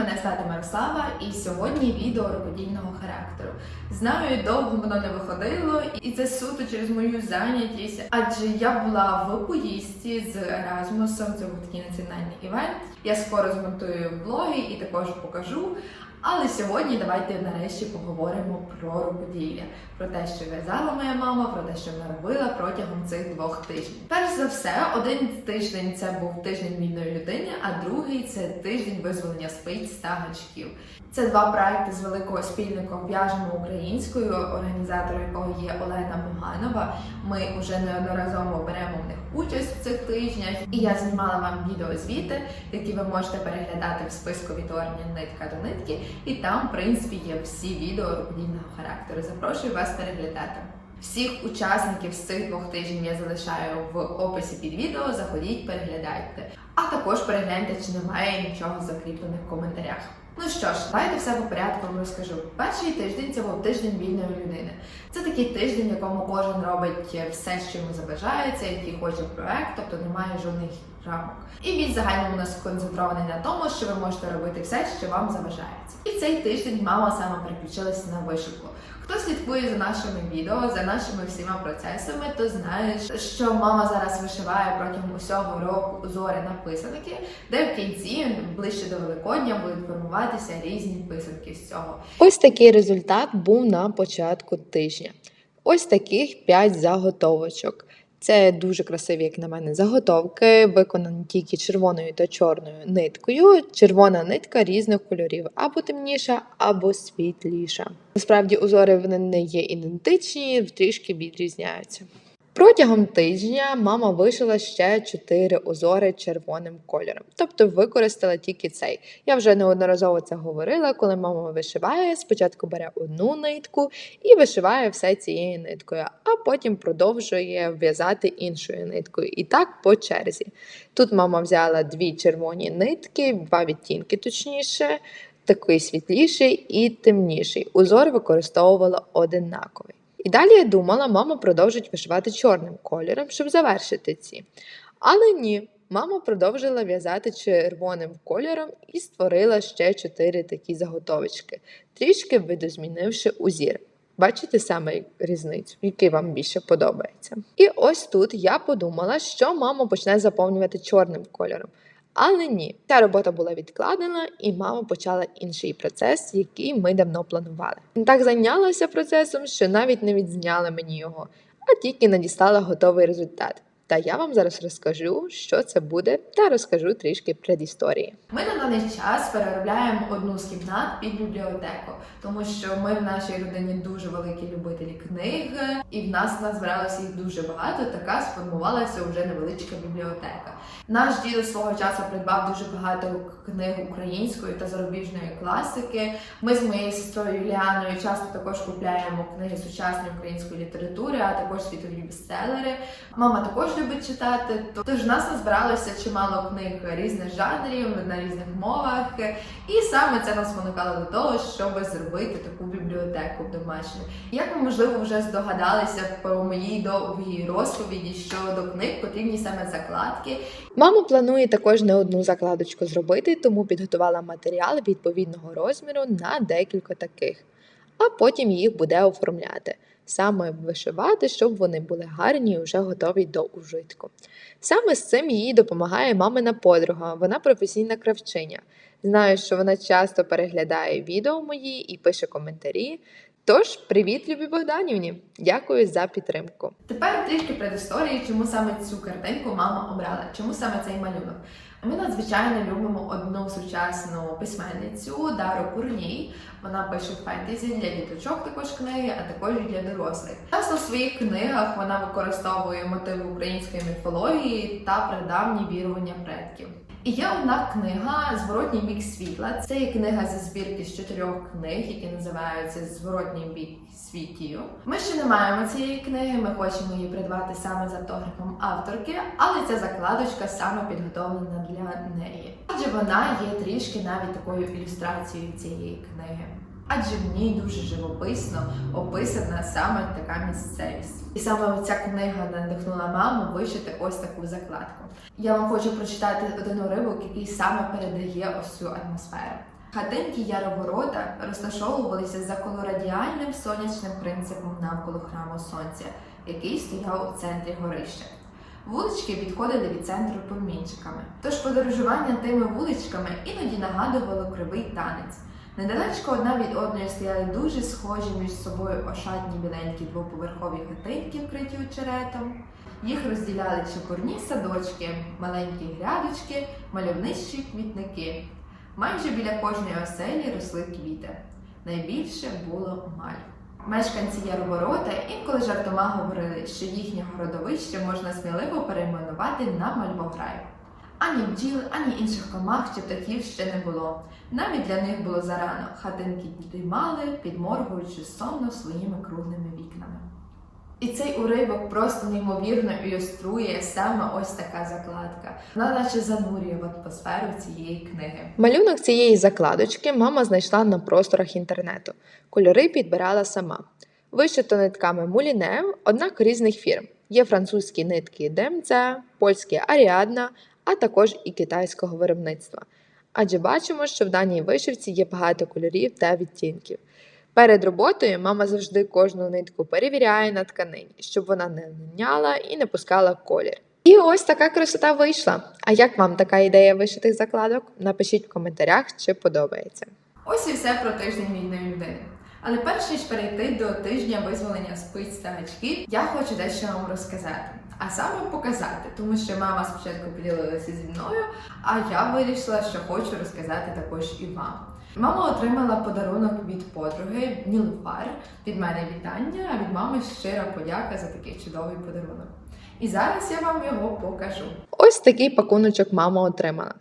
мене звати Мирослава, і сьогодні відео рукодільного характеру. Знаю, довго воно не виходило, і це суто через мою зайнятість, адже я була в поїздці з Еразмусом, це був такий національний івент. Я скоро змонтую влоги і також покажу. Але сьогодні давайте нарешті поговоримо про рукоділля, про те, що в'язала моя мама, про те, що вона робила протягом цих двох тижнів. Перш за все, один тиждень це був тиждень вільної людини, а другий це тиждень визволення спиць та гачків. Це два проекти з великого спільником в'яжемо українською, організатором якого є Олена Буганова. Ми вже неодноразово беремо в них участь в цих тижнях, і я знімала вам відеозвіти, які ви можете переглядати в списку від ордені нитка до нитки. І там, в принципі, є всі відео рукодільного характеру. Запрошую вас переглядати. Всіх учасників з цих двох тижнів я залишаю в описі під відео. Заходіть, переглядайте. А також перегляньте, чи немає нічого в закріплених коментарях. Ну що ж, давайте все по порядку вам розкажу. Перший тиждень це був тиждень вільної людини. Це такий тиждень, в якому кожен робить все, що йому забажається, який хоче проект, тобто немає жодних рамок. І він загально у нас сконцентрований на тому, що ви можете робити все, що вам забажається. І цей тиждень мама саме переключилася на вишивку. Хто слідкує за нашими відео, за нашими всіма процесами, то знаєш, що мама зараз вишиває протягом усього року узори на писанки, де в кінці, ближче до Великодня, будуть формуватися різні писанки з цього. Ось такий результат був на початку тижня. Ось таких 5 заготовочок. Це дуже красиві, як на мене, заготовки, виконані тільки червоною та чорною ниткою. Червона нитка різних кольорів, або темніша, або світліша. Насправді узори вони не є ідентичні, трішки відрізняються. Протягом тижня мама вишила ще 4 узори червоним кольором, тобто використала тільки цей. Я вже неодноразово це говорила, коли мама вишиває, спочатку бере одну нитку і вишиває все цією ниткою, а потім продовжує в'язати іншою ниткою. І так по черзі. Тут мама взяла дві червоні нитки, два відтінки точніше, такий світліший і темніший. Узор використовувала одинаковий. І далі я думала, мама продовжить вишивати чорним кольором, щоб завершити ці. Але ні, мама продовжила в'язати червоним кольором і створила ще чотири такі заготовочки, трішки видозмінивши узір. Бачите саме різницю, який вам більше подобається. І ось тут я подумала, що мама почне заповнювати чорним кольором. Але ні, ця робота була відкладена, і мама почала інший процес, який ми давно планували. Так зайнялася процесом, що навіть не відзняла мені його, а тільки надіслала готовий результат. Та я вам зараз розкажу, що це буде, та розкажу трішки предісторії. Ми на даний час переробляємо одну з кімнат під бібліотеку, тому що ми в нашій родині дуже великі любителі книг, і в нас назбиралося їх дуже багато. Така сформувалася вже невеличка бібліотека. Наш дідо свого часу придбав дуже багато книг української та зарубіжної класики. Ми з моєю сестрою Юліаною часто також купляємо книги сучасної української літератури, а також світові бестселери. Мама також любить читати. Тож в нас назбиралося чимало книг різних жанрів на різних мовах, і саме це нас спонукало до того, щоб зробити таку бібліотеку домашню. Як ви можливо вже здогадалися по моїй довгій розповіді, що до книг потрібні саме закладки, Мама планує також не одну закладочку зробити, тому підготувала матеріал відповідного розміру на декілька таких, а потім їх буде оформляти. Саме вишивати, щоб вони були гарні і вже готові до ужитку. Саме з цим їй допомагає мамина подруга, вона професійна кравчиня. Знаю, що вона часто переглядає відео мої і пише коментарі. Тож, привіт, любі Богданівні! Дякую за підтримку. Тепер трішки предісторії, чому саме цю картинку мама обрала, чому саме цей малюнок. Ми надзвичайно любимо одну сучасну письменницю Дару Курній. Вона пише фентезі для діточок також книги, а також і для дорослих. Часто в своїх книгах вона використовує мотиви української міфології та прадавні вірування предків. І є одна книга Зворотній бік світла. Це є книга зі збірки з чотирьох книг, які називаються Зворотній бік світію. Ми ще не маємо цієї книги. Ми хочемо її придбати саме з автографом авторки, але ця закладочка саме підготовлена для неї. Адже вона є трішки навіть такою ілюстрацією цієї книги. Адже в ній дуже живописно описана саме така місцевість. І саме ця книга надихнула маму вишити ось таку закладку. Я вам хочу прочитати один уривок, який саме передає ось цю атмосферу. Хатинки Яроворота розташовувалися за колорадіальним сонячним принципом навколо храму сонця, який стояв у центрі горища. Вулички відходили від центру промінчиками, тож подорожування тими вуличками іноді нагадувало кривий танець. Недалечко одна від одної стояли дуже схожі між собою ошатні біленькі двоповерхові хатинки, вкриті очеретом. Їх розділяли чепурні садочки, маленькі грядочки, мальовничі квітники. Майже біля кожної оселі росли квіти. Найбільше було маль. Мешканці Яроворота інколи жартома говорили, що їхнє городовище можна сміливо перейменувати на Мальвограй. Ані бджіл, ані інших комах чи птахів ще не було. Навіть для них було зарано. Хатинки дрімали, підморгуючи сонно своїми круглими вікнами. І цей уривок просто неймовірно ілюструє саме ось така закладка. Вона наче занурює в атмосферу цієї книги. Малюнок цієї закладочки мама знайшла на просторах інтернету. Кольори підбирала сама. Вишито нитками муліне, однак різних фірм. Є французькі нитки ДМЦ, польські Аріадна, а також і китайського виробництва. Адже бачимо, що в даній вишивці є багато кольорів та відтінків. Перед роботою мама завжди кожну нитку перевіряє на тканині, щоб вона не линяла і не пускала колір. І ось така красота вийшла. А як вам така ідея вишитих закладок? Напишіть в коментарях, чи подобається. Ось і все про тиждень вільної людини. Але перш ніж перейти до тижня визволення спиць та я хочу дещо вам розказати. А саме показати, тому що мама спочатку поділилася зі мною, а я вирішила, що хочу розказати також і вам. Мама отримала подарунок від подруги Нілфар. Від мене вітання, а від мами щира подяка за такий чудовий подарунок. І зараз я вам його покажу. Ось такий пакуночок мама отримала.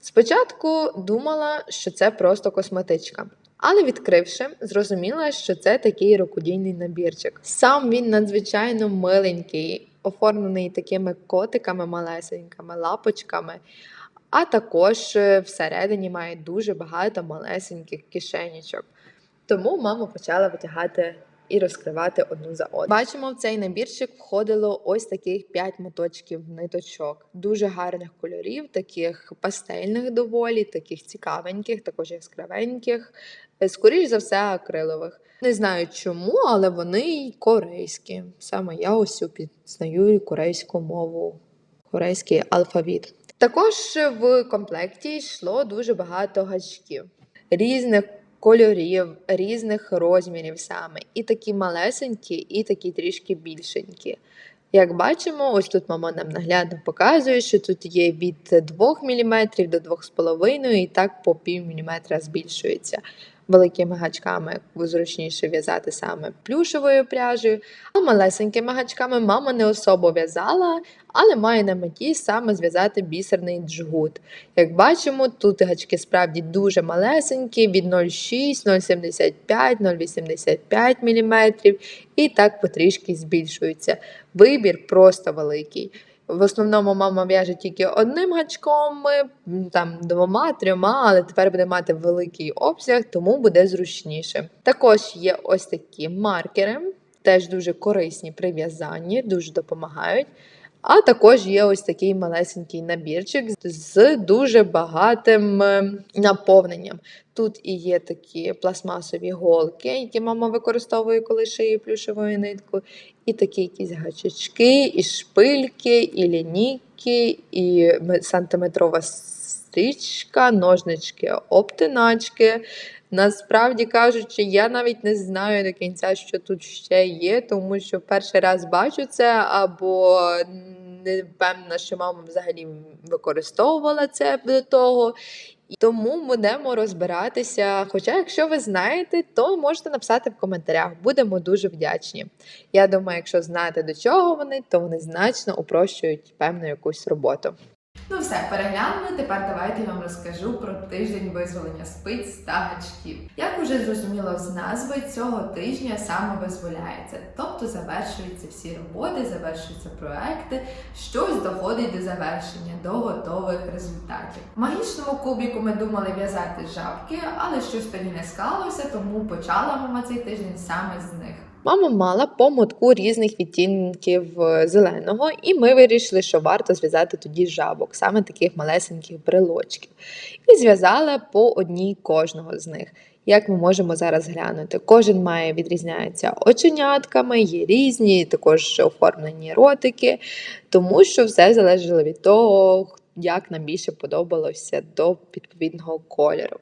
Спочатку думала, що це просто косметичка, але відкривши, зрозуміла, що це такий рукодійний набірчик. Сам він надзвичайно миленький, оформлений такими котиками малесенькими, лапочками. А також е, всередині має дуже багато малесеньких кишенічок. Тому мама почала витягати і розкривати одну за одну. Бачимо, в цей набірчик входило ось таких 5 моточків ниточок, дуже гарних кольорів, таких пастельних доволі, таких цікавеньких, також яскравеньких, е, скоріш за все, акрилових. Не знаю чому, але вони й корейські. Саме я ось пізнаю корейську мову, корейський алфавіт. Також в комплекті йшло дуже багато гачків різних кольорів, різних розмірів саме. І такі малесенькі, і такі трішки більшенькі. Як бачимо, ось тут мама нам наглядно показує, що тут є від 2 мм до 2,5 і так по пів міліметра збільшується. Великими гачками зручніше в'язати саме плюшевою пряжею, а малесенькими гачками мама не особо в'язала, але має на меті саме зв'язати бісерний джгут. Як бачимо, тут гачки справді дуже малесенькі, від 0,6, 0,75, 0,85 мм, і так потрішки збільшуються. Вибір просто великий. В основному мама в'яже тільки одним гачком, там двома, трьома, але тепер буде мати великий обсяг, тому буде зручніше. Також є ось такі маркери, теж дуже корисні при в'язанні, дуже допомагають. А також є ось такий малесенький набірчик з дуже багатим е, наповненням. Тут і є такі пластмасові голки, які мама використовує, коли шиє плюшевою ниткою, і такі якісь гачечки, і шпильки, і лінійки, і сантиметрова стрічка, ножнички, обтиначки. Насправді кажучи, я навіть не знаю до кінця, що тут ще є, тому що перший раз бачу це, або не впевнена, що мама взагалі використовувала це до того. Тому будемо розбиратися. Хоча, якщо ви знаєте, то можете написати в коментарях. Будемо дуже вдячні. Я думаю, якщо знаєте до чого вони, то вони значно упрощують певну якусь роботу. Ну все, переглянули. Тепер давайте я вам розкажу про тиждень визволення спиць та гачків. Як уже зрозуміло з назви, цього тижня саме визволяється, тобто завершуються всі роботи, завершуються проекти, щось доходить до завершення, до готових результатів. В магічному кубіку ми думали в'язати жабки, але щось тоді не склалося, тому почала мама цей тиждень саме з них. Мама мала по мотку різних відтінків е, зеленого, і ми вирішили, що варто зв'язати тоді жабок, саме таких малесеньких брелочків. І зв'язала по одній кожного з них. Як ми можемо зараз глянути, кожен має відрізняється оченятками, є різні, також оформлені ротики, тому що все залежало від того, як нам більше подобалося до відповідного кольору.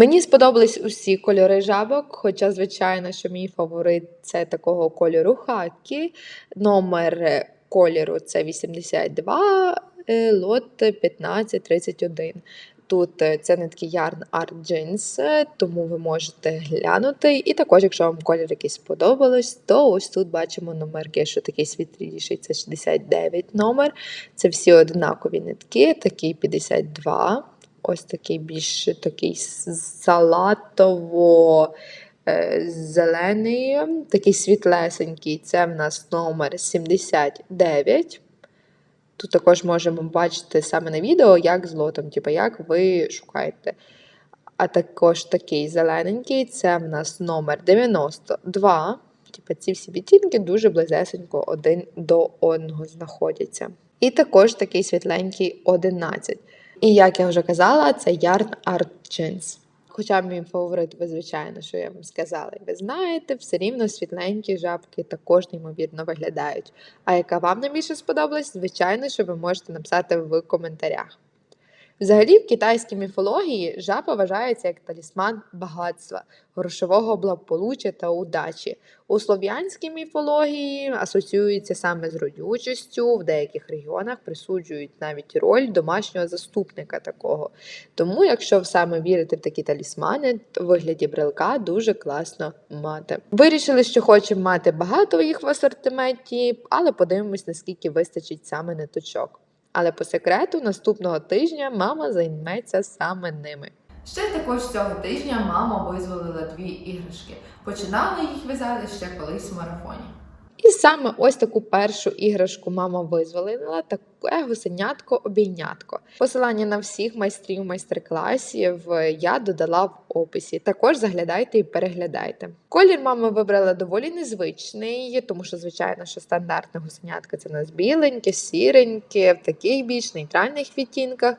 Мені сподобались усі кольори жабок, хоча, звичайно, що мій фаворит це такого кольору хакі. Номер кольору це 82, е, лот 1531. Тут е, це нитки Yarn Art Jeans, е, тому ви можете глянути. І також, якщо вам колір якийсь сподобалось, то ось тут бачимо номерки, що такий світліший, це 69 номер. Це всі однакові нитки, такий 52. Ось такий більш такий салатово е, зелений, такий світлесенький. Це в нас номер 79. Тут також можемо бачити саме на відео, як з лотом, типу, як ви шукаєте. А також такий зелененький, це в нас номер 92. Типу, ці всі відтінки дуже близесенько один до одного знаходяться. І також такий світленький 11. І як я вже казала, це Yarn Art Jeans. Хоча мій фаворит, ви звичайно, що я вам сказала, і ви знаєте, все рівно світленькі жабки також неймовірно виглядають. А яка вам найбільше сподобалась, звичайно, що ви можете написати в коментарях. Взагалі, в китайській міфології жаба вважається як талісман багатства, грошового благополуччя та удачі. У слов'янській міфології асоціюється саме з родючістю, в деяких регіонах присуджують навіть роль домашнього заступника такого. Тому, якщо саме вірити в такі талісмани, то в вигляді брелка дуже класно мати. Вирішили, що хочемо мати багато їх в асортименті, але подивимось, наскільки вистачить саме ниточок. Але по секрету, наступного тижня мама займеться саме ними. Ще також цього тижня мама визволила дві іграшки. Починала їх в'язати ще колись в марафоні. І саме ось таку першу іграшку мама визволила, таке гусенятко-обійнятко. Посилання на всіх майстрів майстер-класів я додала в описі. Також заглядайте і переглядайте. Колір мама вибрала доволі незвичний, тому що, звичайно, що стандартне гусенятко це в нас біленьке, сіреньке, в таких більш нейтральних відтінках.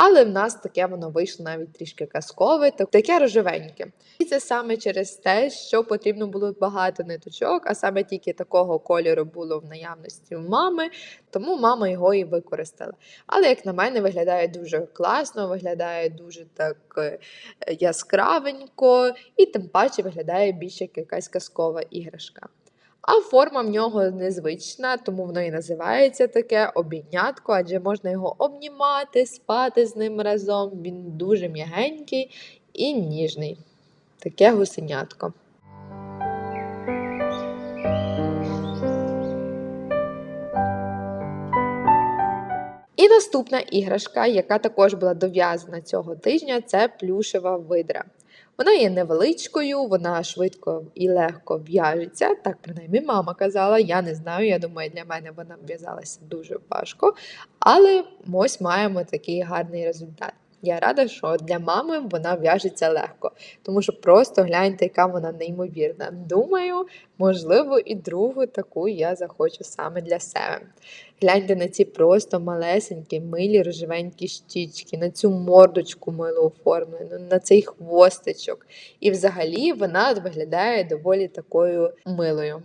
Але в нас таке воно вийшло навіть трішки казкове, так- таке рожевеньке. І це саме через те, що потрібно було багато ниточок, а саме тільки такого кольору було в наявності в мами, тому мама його і використала. Але, як на мене, виглядає дуже класно, виглядає дуже так е, яскравенько, і тим паче виглядає більше як якась казкова іграшка. А форма в нього незвична, тому воно і називається таке обійнятко, адже можна його обнімати, спати з ним разом. Він дуже м'ягенький і ніжний. Таке гусенятко. І наступна іграшка, яка також була дов'язана цього тижня, це плюшева видра. Вона є невеличкою, вона швидко і легко в'яжеться. Так принаймні мама казала. Я не знаю. Я думаю, для мене вона в'язалася дуже важко. Але ось маємо такий гарний результат. Я рада, що для мами вона в'яжеться легко, тому що просто гляньте, яка вона неймовірна. Думаю, можливо, і другу таку я захочу саме для себе. Гляньте на ці просто малесенькі, милі рожевенькі щічки, на цю мордочку мило оформлену, на цей хвостичок. І взагалі вона виглядає доволі такою милою.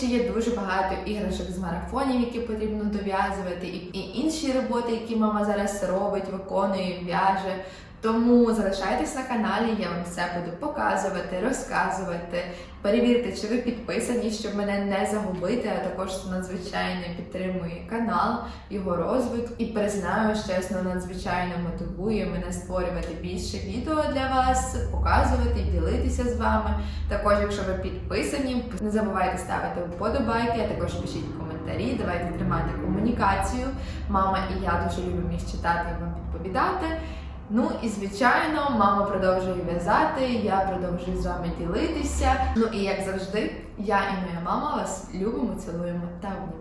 Ще є дуже багато іграшок з марафонів, які потрібно дов'язувати, і, інші роботи, які мама зараз робить, виконує, в'яже. Тому залишайтесь на каналі, я вам все буду показувати, розказувати. Перевірте, чи ви підписані, щоб мене не загубити, а також надзвичайно підтримує канал, його розвиток. І признаю, що чесно, надзвичайно мотивує мене створювати більше відео для вас, показувати, ділитися з вами. Також, якщо ви підписані, не забувайте ставити вподобайки, а також пишіть коментарі. Давайте тримати комунікацію. Мама і я дуже любимо їх читати і вам відповідати. Ну і звичайно, мама продовжує в'язати, я продовжую з вами ділитися. Ну і як завжди, я і моя мама вас любимо, цілуємо та обнімаємо.